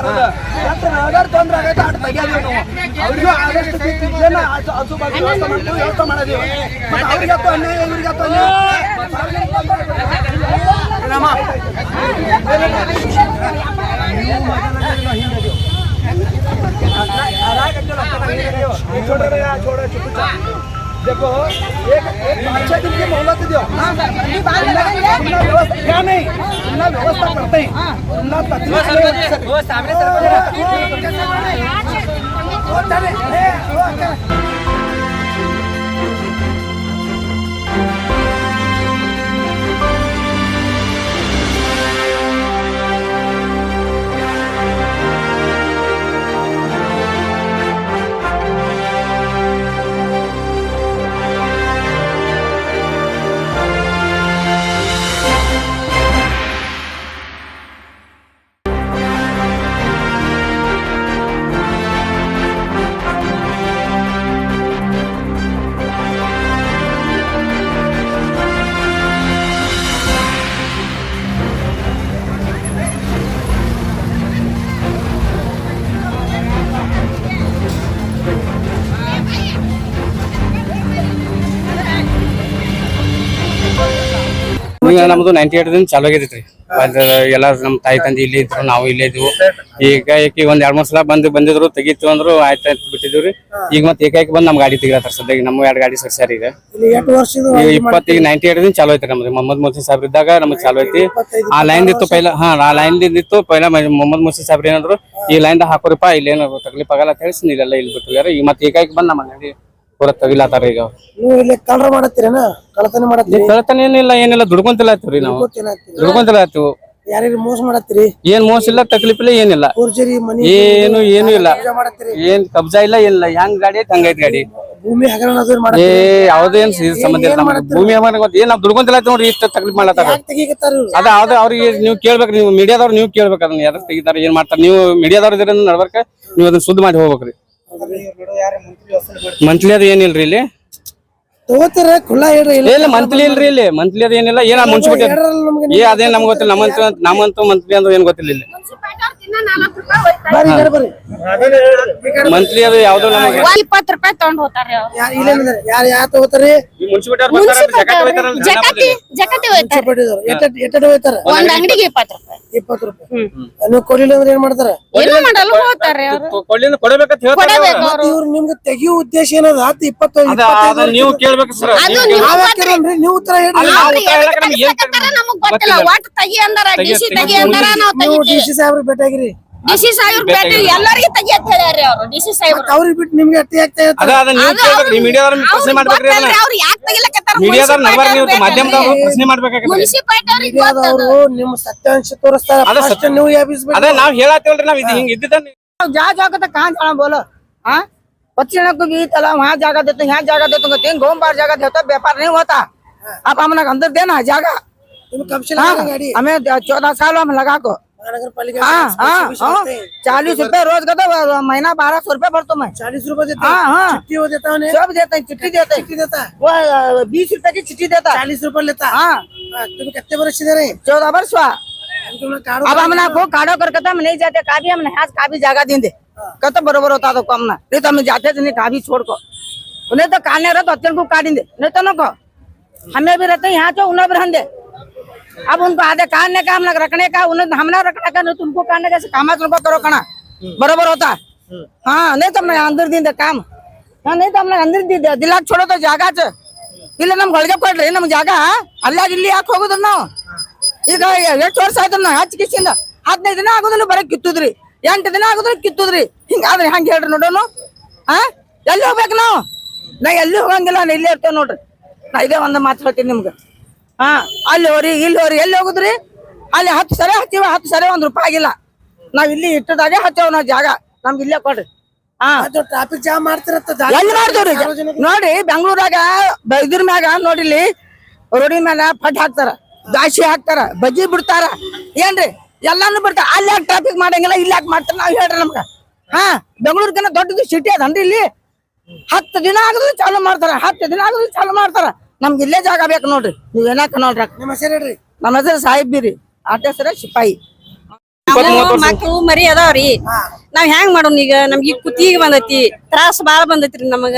ಅದ ಮತ್ತೆ ನಾವ್ಯಾರು ತೊಂದ್ರೆ ಆಗೈತೆ ಅಟ್ ತೆಗಿಯೋದಿವಿ ನಾವು ಅವ್ರಿಗೂ ಆದಷ್ಟು ಬಿಟ್ಟು ಇದನ್ನ ಆಜು ಆಜು ಬಾಜು ವ್ಯವಸ್ಥೆ ಮಾಡ್ತೀವಿ ವ್ಯವಸ್ಥೆ ಮಾಡೋದಿವಿ ಮತ್ತೆ ಅವ್ರಿಗೆ ಹತ್ತು ಅನ್ಯಾಯ ಇವ್ರಿಗೆ ಹತ್ತು अन्याय छोड़ रहे हैं छोड़ चुप देखो एक एक अच्छे दिन की मोहलत दो घ्या नाही पुन्हा व्यवस्था करताय पुन्हा ಈಗ ನಮ್ದು ನೈಂಟಿ ಏಟ್ ದಿಂದ ಚಾಲು ಆಗಿದ್ರಿ ಎಲ್ಲ ನಮ್ ತಾಯಿ ತಂದೆ ಇಲ್ಲಿ ಇದ್ರು ನಾವು ಇಲ್ಲೇ ಇದ್ವು. ಈಗ ಏಕಿ ಒಂದ್ ಎರಡ್ ಮೂರ್ ಸಲ ಬಂದ್ ಬಂದಿದ್ರು ತೆಗಿತು ಅಂದ್ರು ಆಯ್ತು ಆಯ್ತು ಬಿಟ್ಟಿದ್ವಿ ಈಗ ಮತ್ತೆ ಏಕಾಏಕಿ ಬಂದ್ ನಮ್ ಗಾಡಿ ತೆಗಿಲತ್ತಾರ ಸದ್ಯ. ನಮ್ಮ ಎರಡ್ ಗಾಡಿ ಸರ್ ಈಗ. ಎಷ್ಟು ನೈನ್ಟಿ ಈಗ ನೈಂಟಿ ಏಟ್ ದಿಂದ ಚಾಲು ಐತ್ರಿ ನಮ್ದು. ಮೊಹಮ್ಮದ್ ಮುಸಿ ಸಾಹೇಬ್ರ ಇದ್ದಾಗ ನಮ್ಗೆ ಚಾಲು ಐತಿ. ಆ ಲೈನ್ ಇತ್ತು ಪೈಲ ಹಾ ಆ ಲೈನ್ ಇತ್ತು ಪೈಲ ಮೊಹಮ್ಮದ್ ಮುಸಿ ಸಾಹೇಬ್ರ ಏನಂದ್ರು ಈ ಲೈನ್ ಹಾಕೋರಿಪ್ಪ ಇಲ್ಲೇನು ತಕ್ಲೀಫ್ ಆಗಲ್ಲ ಅಂತ ಹೇಳಿ ಇಲ್ಲೆಲ್ಲ ಇಲ್ಲಿ ಬಿಟ್ಟು ಈಗ ಮತ್ತೆ ಏಕಾಏಕಿ ಬಂದ್ ನಮ್ಮ ಗಾಡಿ ಪೂರ ತಗಿಲಾತಾರ ಈಗ. ನೀವು ಇಲ್ಲಿ ಕಳ್ರ ಮಾಡತ್ತೀರೇನ? ಕಳತನ ಮಾಡತ್ತೀರಿ? ಕಳ್ತನ ಏನಿಲ್ಲ ಏನಿಲ್ಲ ದುಡ್ಕೊಂತಿಲ್ಲ ಆಯ್ತು ನಾವು. ದುಡ್ಕೊಂತಿಲ್ಲ ಆಯ್ತು ಯಾರಿಗೆ ಮೋಸ ಮಾಡತ್ತೀರಿ? ಏನ್ ಮೋಸ ಇಲ್ಲ ತಕ್ಲೀಫ್ ಇಲ್ಲ ಏನಿಲ್ಲ. ಫೋರ್ಜರಿ ಮನಿ ಏನು ಏನು ಇಲ್ಲ. ಏನ್ ಕಬ್ಜಾ ಇಲ್ಲ ಏನಿಲ್ಲ. ಹೆಂಗ್ ಗಾಡಿ ಐತಿ ಹಂಗೈತಿ ಗಾಡಿ. ಭೂಮಿ ಹಗರಣ ಏ ಯಾವ್ದೇನ್ ಸಂಬಂಧ ಇಲ್ಲ ನಮ್ಗೆ. ಭೂಮಿ ಗೊತ್ತ ಏನ್ ನಾವ್ ದುಡ್ಕೊಂತಿಲ್ಲ ನೋಡ್ರಿ ಇಷ್ಟ ತಕ್ಲೀಫ್ ಮಾಡ್ಲತ್ತಾರ ಅದ ಅದ ಅವ್ರಿಗೆ ನೀವು ಕೇಳ್ಬೇಕು ನೀವು ಮೀಡಿಯಾದವ್ರು ನೀವು ಕೇಳ್ಬೇಕು ಅದನ್ನ ಯಾರು ತೆಗಿತಾರ ಏನ್ ಮಾಡ್ತಾರ. ನೀವು ಮೀಡಿಯಾದವ್ರ ಇದ್ರ ನಡ್ಬರ್ಕ ನೀವು ಅದನ್ನ ಸುದ್ದಿ ಮಾಡಿ ಹೋಗ್ಬೇಕ್ರಿ. ಮಂತ್ಲಿ ಅದ ಏನಿಲ್ರಿ ಇಲ್ಲಿ? ತಗೋತಾರ? ಖುಲ್ಲಾ ಹೇಳ್ರಿ ಇಲ್ಲ ಇಲ್ಲ ಮಂತ್ಲಿ ಇಲ್ರಿ ಇಲ್ಲಿ. ಮಂತ್ಲಿ ಅದ ಏನಿಲ್ಲ. ಏನ ಮುಂಚೆ ಏ ಅದೇನ್ ನಮ್ಗೆ ಗೊತ್ತಿಲ್ಲ. ನಮ್ಮಂತ ನಮ್ಮಂತೂ ಮಂತ್ಲಿ ಅಂದ್ರೆ ಏನ್ ಗೊತ್ತಿಲ್ಲ ಇಲ್ಲಿ. ಬರ್ರಿ ಬರ್ರಿ. ಮಂತ್ಲಿ ಅದು ಯಾವ್ದೋ ನಮಗೆ. ಇಪ್ಪತ್ತು ರೂಪಾಯಿ ತಗೊಂಡ್ ಹೋಗ್ತಾರ್ರಿ ಅವ್ರು. ಯಾರು ಇಲ್ಲೇನಿದ್ದಾರೆ ಯಾರು ಯಾರು ತಗೋತಾರಿ ಜಗತಿ ಜಗತಿ ಹೋಯ್ತಾರ ಪಟ್ಟಿದವ್ರು ಎಟ್ಟ ಎಟ್ಟ ಹೋಯ್ತಾರ ಒಂದ್ ಅಂಗಡಿಗೆ ಇಪ್ಪತ್ತು ರೂಪಾಯಿ. ಇಪ್ಪತ್ತು ರೂಪಾಯಿ. ನೀವು ಕೊಡ್ಲಿಲ್ಲ ಅಂದ್ರೆ ಏನ್ ಮಾಡ್ತಾರ? ಏನು ಮಾಡಲ್ಲ ಹೋಗ್ತಾರ್ರಿ ಅವ್ರು. ಕೊಳ್ಳಿಂದ ಕೊಡಬೇಕಂತ ಹೇಳ್ತಾರೆ ಕೊಡಬೇಕು ಮತ್ತ್ ಅವ್ರು. ಇವ್ರು ನಿಮ್ಗೆ ತೆಗಿಯೋ ಉದ್ದೇಶ ಏನದ? ಹತ್ತು ಇಪ್ಪತ್ತು ಅದ ಅದ ನೀವು ಕೇಳ್ಬೇಕು ಸರ್. ಅದು ನೀವು ನಾವ್ ಹಾಕಿರಲ್ರಿ ನೀವು ಉತ್ತರ ಹೇಳ್ರಿ ಅಲ್ಲ, ಅವ್ರು ಉತ್ತರ ಎದಕ್ ಹೇಳಕ್ ನಮ್ಗೆ ಏನ್ ತೆಗಿಸ್ಬೇಕಂತಾರ ನಮಗ್ ಗೊತ್ತಿಲ್ಲ. ಗೊತ್ತಿಲ್ಲ. ಒಟ್ಟು ತೆಗಿ ಅಂದಾರ ಡಿಸಿ ತೆಗಿ- ತೆಗಿ ಅಂದಾರ ನಾವ್ ನೀವು ಡಿ ತೆಗಿತೀವಿ ಸಿ ಸಾಹೇಬ್ರಿಗೆ ಭೇಟಿಯಾಗಿರಿ ಡಿಸಿ ಸಾಹೇಬ್ರ ಭೇಟಿ ಎಲ್ಲರಿಗೂ ತೆಗಿ ಅಂತ ಹೇಳ್ಯಾರಿ ಅವ್ರು ಡಿಸಿ ಸಾಹೇಬ್ರು ಮತ್ತ್ ಅವ್ರಿಗೆ ಬಿಟ್ಟು ನಿಮ್ಗೆ ಅಟ್ಟಿ ಆಗ್ತಾ ಅದ ಇರ್ತಾರೆ ಅದ ನೀವು ಕೇಳ್ಬೇಕು ನೀವು ಮೀಡಿಯಾದವ್ರ ಪ್ರಶ್ನೆ ಮಾಡ್ಬೇಕ್ರಿ ಅದನ್ನ ಅವ್ರು ಯಾಕೆ ತೆಗಿಲಕತ್ತಾರ ಮೀಡಿಯಾದವ್ರ ನಡ್ಬಾರ್ದು ನೀವು ಮಾಧ್ಯಮದವ್ರು ಪ್ರಶ್ನೆ ಮಾಡ್ಬೇಕಾಗತ್ತೆ ಮುನ್ಸಿಪಾಲ್ಟಿ ಅವ್ರಿಗೆ ಮೀಡಿಯಾದವರು ನಿಮ್ಮ ಸತ್ಯಾಂಶ ತೋರಿಸ್ತಾರ ಅದ ಫಸ್ಟ್ ಸತ್ಯ- ನೀವು ಎಬ್ಬಿಸ್ಬೇಕು ಅದೇ ನಾವ್ ಹೇಳತ್ತೇವಲ್ರಿ ನಾವ್ ಇದು ಹಿಂಗ್ ಇದ್ದಿದ್ದ जहाँ जाकर तो कहाँ जाना बोलो हाँ बच्चे लोग को भी तला वहाँ जगह देते यहाँ जगह देते हैं तीन घूम बार जगह देते व्यापार नहीं होता अब हमने अंदर देना है जगह ನಿಮ್ಗೆ ಕಬ್ಬಿಸಿ हाँ ಗಾಡಿ हमें चौदह साल हम लगा को महानगर पालिका हाँ हाँ। हाँ चालीस रूपए रोज का तो महीना बारह सौ रुपए भरता मैं। चालीस रूपए देता हाँ? चिट्ठी वो देता है सब देते हैं चिट्ठी देते हैं। देता है? वो बीस रुपए की चिट्ठी देता है। चालीस रूपए लेता है? तुम्हें कितने वर्ष दे रहे हैं? चौदह वर्ष हुआ। अब हमने को काढ़ो कर कहता हम नहीं जाते का भी हम आज का भी जगह देंगे कहते बरोबर होता तो कम ना। नहीं तो हम जाते तो नहीं का भी छोड़ को। उन्हें तो काटने रहे तो अत्यंत को काट देंगे। नहीं तो नको हमें भी रहते यहाँ तो उन्हें भी रहने दे। अब उनको आधे काटने का हम लोग रखने का उन्हें हमने रखने का नहीं तो उनको काटने का काम तुमको करो कना बरोबर होता हाँ नहीं तो हमने अंदर देंगे काम हाँ नहीं तो हमने अंदर दी दिलाक छोड़ो तो ಜಾಗ ಇಲ್ಲ ನಮ್ಗೆ ಹೊಳಗೆ ಕೊಡ್ರಿ ನಮ್ಗೆ ಜಾಗ ಅಲ್ಲಾಗ ಇಲ್ಲಿ ಯಾಕೆ ಹೋಗುದ್ರ ನಾವು ಈಗ ಎಷ್ಟು ವರ್ಷ ಆಯ್ತು ನಾ ಹಚ್ಚ ಕಿಸಿಂದ ಹದಿನೈದು ದಿನ ಆಗುದಿಲ್ಲ ಬರೀ ಕಿತ್ತುದ್ರಿ ಎಂಟು ದಿನ ಆಗುದಿಲ್ಲ ಕಿತ್ತುದ್ರಿ ಹಿಂಗಾದ್ರೆ ಹೆಂಗ್ ಹೇಳ್ರಿ ನೋಡೋನು ಹಾ ಎಲ್ಲಿ ಹೋಗ್ಬೇಕು ನಾವು ನಾ ಎಲ್ಲಿ ಹೋಗಂಗಿಲ್ಲ ನಾ ಇಲ್ಲೇ ಇರ್ತೇವೆ ನೋಡ್ರಿ ನಾ ಇದೇ ಒಂದು ಮಾತು ಹೇಳ್ತೀನಿ ನಿಮ್ಗೆ ಹಾ ಅಲ್ಲಿ ಹೋರಿ ಇಲ್ಲಿ ಹೋರಿ ಎಲ್ಲಿ ಹೋಗುದ್ರಿ? ಅಲ್ಲಿ ಹತ್ತು ಸರಿ ಹಚ್ಚಿವ ಹತ್ತು ಸರಿ ಒಂದ್ ರೂಪಾಯಿ ಆಗಿಲ್ಲ. ನಾವ್ ಇಲ್ಲಿ ಇಟ್ಟದಾಗೆ ಹತ್ತೇವ್ ನಾವ್ ಜಾಗ. ನಮ್ಗೆ ಇಲ್ಲೇ ಕೊಡ್ರಿ. ಹಾ. ಅದು ಟ್ರಾಫಿಕ್ ಜಾಮ್ ಮಾಡ್ತಿರತ್ತ ಎಲ್ಲಿ ಮಾಡ್ತೀವ್ರಿ? ನೋಡಿ ಬೆಂಗಳೂರಾಗ ಬ- ಇದ್ರ ಮ್ಯಾಗ ನೋಡಿಲಿ ರೋಡಿ ಮ್ಯಾಲ ಪಟ್ ಹಾಕ್ತಾರ ದಾಸಿ ಹಾಕ್ತಾರ ಬಜ್ಜಿ ಬಿಡ್ತಾರ. ಏನ್ರಿ? ಎಲ್ಲಾನು ಬಿಡ್ತಾರ. ಅಲ್ಲಿ ಯಾಕೆ ಟ್ರಾಫಿಕ್ ಮಾಡಂಗಿಲ್ಲ ಇಲ್ಲಿ ಯಾಕೆ ಮಾಡ್ತಾರ? ನಾವ್ ಹೇಳ್ರಿ ನಮ್ಗ. ಹಾ ಬೆಂಗಳೂರ್ಕಿನ್ನ ದೊಡ್ಡದು ಸಿಟಿ ಅದನ್ರಿ ಇಲ್ಲಿ. ಹತ್ತು ದಿನ ಆಗದ್ರು ಚಾಲು ಮಾಡ್ತಾರ ಹತ್ತು ದಿನ ಆಗದ್ರು ಚಾಲು ಮಾಡ್ತಾರ. ನಮ್ಗೆ ಇಲ್ಲೇ ಜಾಗ ಬೇಕು ನೋಡ್ರಿ. ನೀವ್ ಏನಾಕ ನೋಡ್ರಿ? ನಿಮ್ಮ ಹೆಸರು ಹೇಳ್ರಿ. ನಮ್ಮ ಹೆಸರು ಸಾಹಿಬ್ ರೀ ಆಟ ಹೆಸರ ಸಿಪಾಯಿ ಮಕ್ಕಳು ಮರಿ ಅದಾವ್ರಿ. ನಾವ್ ಹೆಂಗ್ ಮಾಡೋಣ ಈಗ? ನಮ್ಗೆ ಈಗ ಕುತ್ತಿಗೆ ಬಂದೈತಿ. ತ್ರಾಸ ಬಾಳ ಬಂದೈತ್ರಿ ನಮಗ.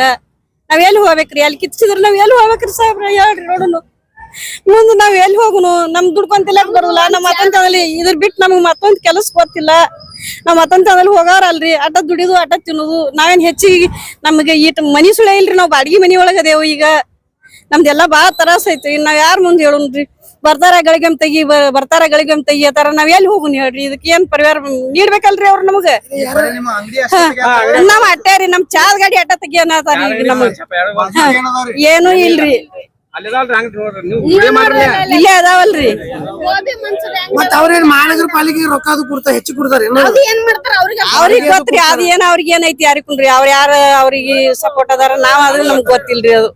ನಾವ್ ಎಲ್ಲಿ ಹೋಗ್ಬೇಕ್ರಿ? ಅಲ್ಲಿ ಕಿತ್ಸಿದ್ರ ನಾವ್ ಎಲ್ಲಿ ಹೋಗ್ಬೇಕ್ರಿ ಸಾಹೇಬ್ರ? ಹೇಳ್ರಿ ನೋಡುನು. ಮುಂದ್ ನಾವ್ ಎಲ್ಲಿ ಹೋಗುನು? ನಮ್ ದುಡ್ಕೊಂತಿಲ್ಲ ಬರೋಲ್ಲ ನಮ್ ಮತ್ತೊಂದ್ ಇದ್ರ ಬಿಟ್ಟು ನಮಗ್ ಮತ್ತೊಂದ್ ಕೆಲಸ ಗೊತ್ತಿಲ್ಲ. ನಾವ್ ಮತ್ತೊಂದ್ ತನಲಿ ಹೋಗಾರಲ್ರಿ. ಅಟ ದುಡಿದು ಅಟ ತಿನ್ನುದು. ನಾವೇನ್ ಹೆಚ್ಚಿಗೆ ನಮ್ಗೆ ಈಟ್ ಮನಿ ಸುಳೆ ಇಲ್ರಿ. ನಾವ್ ಬಾಡಿಗೆ ಮನಿ ಒಳಗದೇವು ಈಗ. ನಮ್ದೆಲ್ಲಾ ಬಾಳ ತರಾಸ ಐತ್ರಿ. ನಾವ್ ಯಾರ ಮುಂದ್ ಹೇಳುನ್ರಿ? ಬರ್ತಾರ ಗಳಿಗೆಮ್ ತೆಗಿ ಬ- ಬರ್ತಾರ ಗಳಿಗೆಮ್ ತೆಗಿ ಅತಾರ. ನಾವ್ ಎಲ್ಲಿ ಹೋಗುನ್ ಹೇಳ್ರಿ? ಇದಕ್ಕೆ ಏನ್ ಪರಿವಾರ ನೀಡ್ಬೇಕಲ್ರಿ ಅವ್ರ ನಮಗ? ನಾವ್ ಅಟ್ಟೆ ರೀ ನಮ್ ಚಾದ್ ಗಾಡಿ ಅಟ್ಟ ತೆಗಿ ಅನ್ನತಾರ ಈಗ ನಮಗ್. ಏನು ಇಲ್ರಿ. ಇಲ್ಲೇ ಅದಾವಲ್ರಿ. ಮತ್ತ ಅವ್ರೇನ್ ಮಹಾನಗರ ಪಾಲಿಕೆಗೆ ರೊಕ್ಕ ಅದು ಕೊಡ್ತಾ ಹೆಚ್ಚು ಕೊಡ್ತಾರೆ ಏನ್ ಮಾಡ್ತಾರ ಅವ್ರಿಗೆ ಅವ್ರಿಗೆ ಗೊತ್ತ್ರಿ ಅದ್ ಏನ್ ಅವ್ರಿಗೆ ಏನೈತಿ ಯಾರಿಕುನ್ರಿ ಅವ್ರ ಯಾರ ಅವ್ರಿಗೆ ಸಪೋರ್ಟ್ ಅದಾರ? ನಾವ್ ಅದ್ರ ನಮ್ಗ್ ಗೊತ್ತಿಲ್ರಿ ಅದು.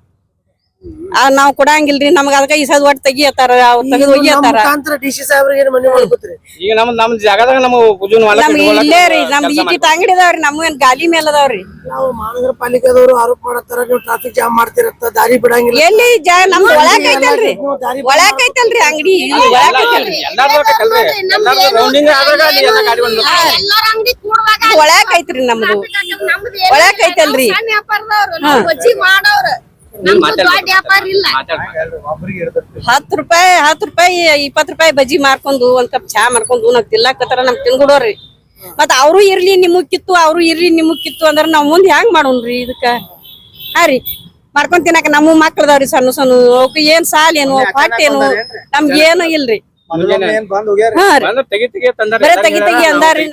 ನಾವ್ ಕೊಡಂಗಿಲ್ರಿ ನಮ್ಗ ಅದಕ್ಕ ಈ ಸದ್ ಒಟ್ಟು ತೆಗಿಯತ್ತಾರ ಅವ್ರ ತೆಗೆದು ಒಯ್ಯತ್ತಾರ ಮುಖಾಂತರ ಡಿ ಸಿ ಸಾಹೇಬ್ರಿಗೆ ಏನ್ ಮನೆ ಮಾಡ್ಕೊತೀರಿ? ಈಗ ನಮ್ ನಮ್ ಜಾಗದಾಗ ನಮ್ಗೆ ಇಲ್ಲೇ ರೀ ಇಟ್ಟಿಟ್ ಅಂಗಡಿ ಅದಾವ್ರಿ ನಮ್ಗೆ ಏನ್ ಗಾಲಿ ಮೇಲೆ ಅದಾವ್ರಿ. ನಾವು ಮಹಾನಗರ ಪಾಲಿಕೆದವರು ಆರೋಪ ಮಾಡತ್ತಾರ ನೀವು ಟ್ರಾಫಿಕ್ ಜಾಮ್ ಮಾಡ್ತಿರತ್ತ ದಾರಿ ಬಿಡಂಗಿಲ್ಲ. ಎಲ್ಲಿ ಜಾ ನಮ್ದು ಒಳಕ್ ಐತಲ್ರಿ ಒಳಕ್ ಐತಲ್ರಿ ಅಂಗಡಿ. ಒಳಕ್ ಐತಲ್ರಿ. ಒಳಕ್ ಐತ್ರಿ ನಮ್ದು. ಒಳಕ್ ಐತಲ್ರಿ. ಮಾಡೋರು. ಹತ್ತು ರೂಪಾಯಿ ಹತ್ ರೂಪಾಯಿ ಇಪ್ಪತ್ ರೂಪಾಯಿ ಬಜ್ಜಿ ಮಾರ್ಕೊಂಡು ಒಂದ್ ಕಪ್ ಚಾ ಮಾಡ್ಕೊಂಡು ನಾವ್ ತಿನ್ಲಾಕತ್ತಾರ ನಮ್ ತಿನ್ಗುಡೋರಿ ಮತ್ ಅವ್ರು ಇರ್ಲಿ ನಿಮಗ್ ಕಿತ್ತು ಅವ್ರು ಇರ್ಲಿ ನಿಮಗ್ ಕಿತ್ತು ಅಂದ್ರ ನಾವ್ ಮುಂದ್ ಹೆಂಗ್ ಮಾಡೋಣ್ರಿ ಇದಕ್ಕ? ಹಾರಿ ರೀ. ಮಾಡ್ಕೊಂಡ್ ತಿನ್ನಕ ನಮ್ಮ ಮಕ್ಳದವ್ರಿ ಸಣ್ಣ ಸಣ್ಣ. ಅವಕ್ ಏನ್ ಸಾಲ್ ಏನು ಪಾಟ್ ಏನು ನಮ್ಗೆ ಏನು ಇಲ್ರಿ. ಹಾ ರೀ. ಬರೇ ತೆಗಿ ತೆಗಿ ಅಂದಾರಿ